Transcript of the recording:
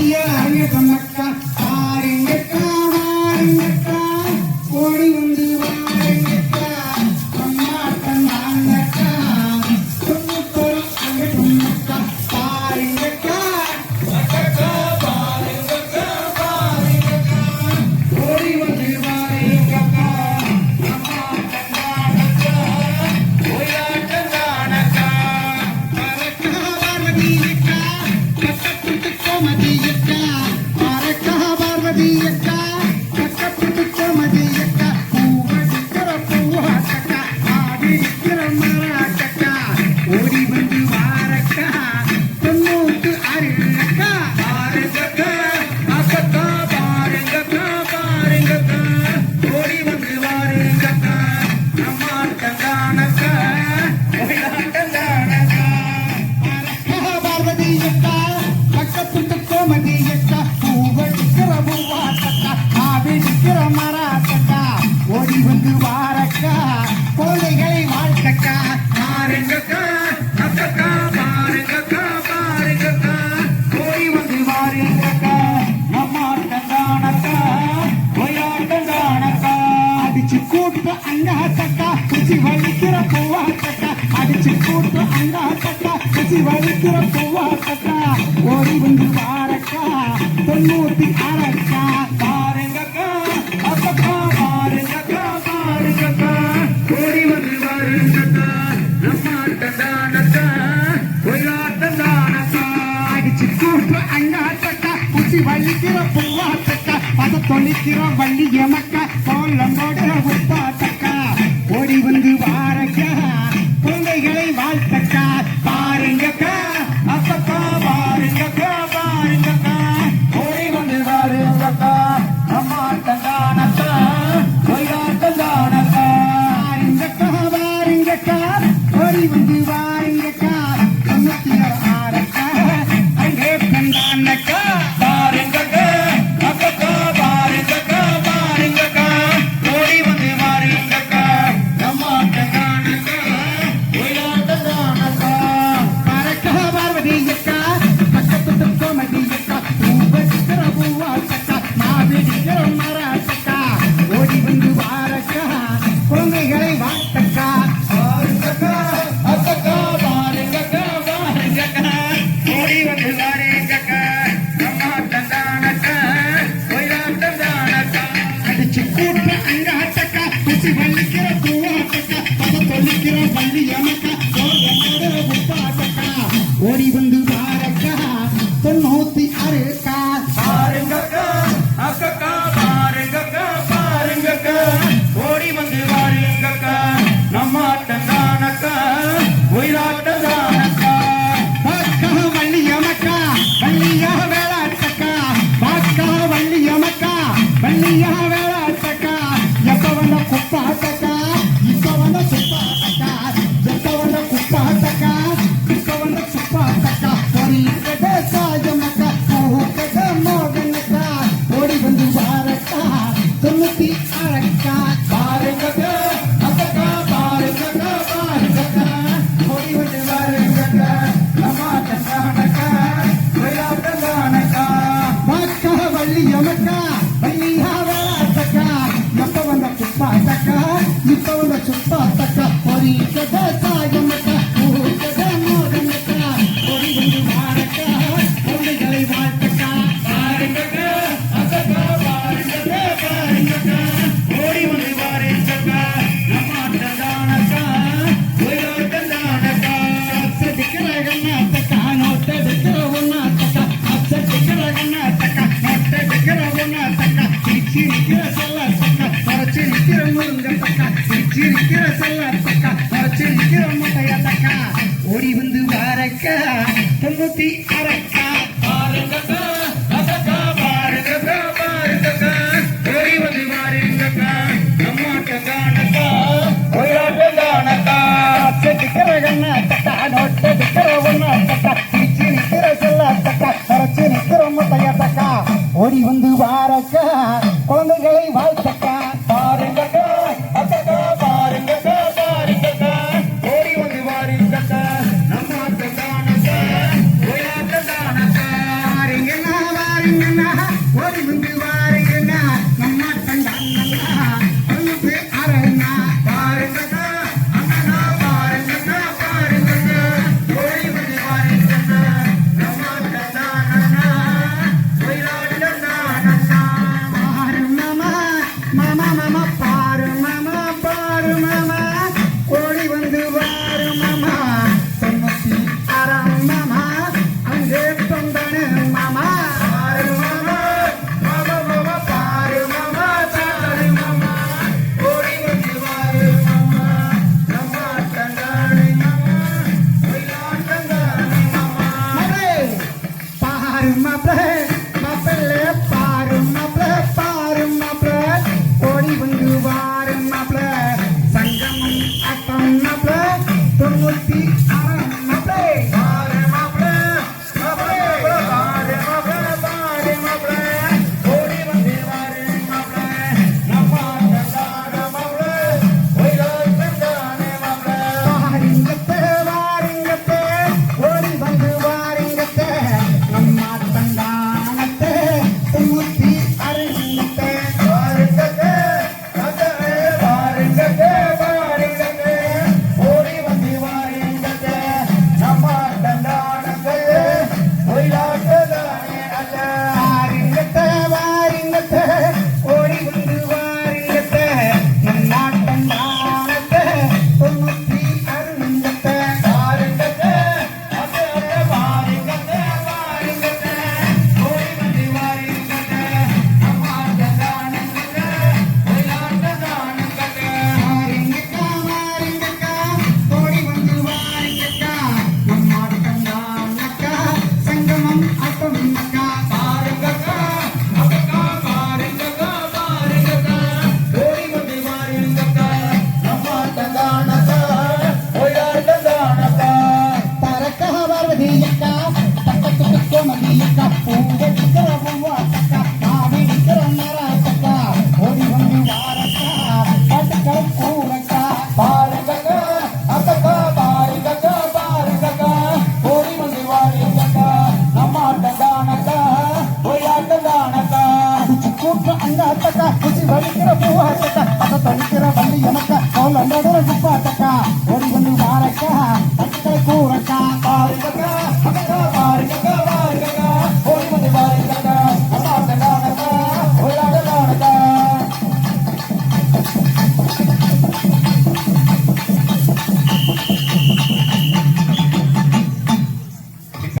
அறிய தன்மை Let's go. போட்டு அங்கா தக்கா குச்சி வலிக்கிற பூவா தக்கா அடிச்சு போட்டு அங்கா தக்கா குச்சி வலிக்கிற பூவா தக்கா ஓடி வந்து பாரக்கா தொண்ணூத்தி ஆறக்கா. பாருங்கக்கா அப்பக்கா பாருங்கக்கா பாருங்கக்கா. ஓடி வந்து பாருங்கக்கா நம்ம ஆட்டதானக்கா பொய்யாட்டதானக்கா அடிச்சு போட்டு அங்கா வலிக்கிற பூவா தக்கா அதை தொலைக்கிற வள்ளி எமக்கா தங்கக்கார் ஓடி வந்து வா. आरो Yeah,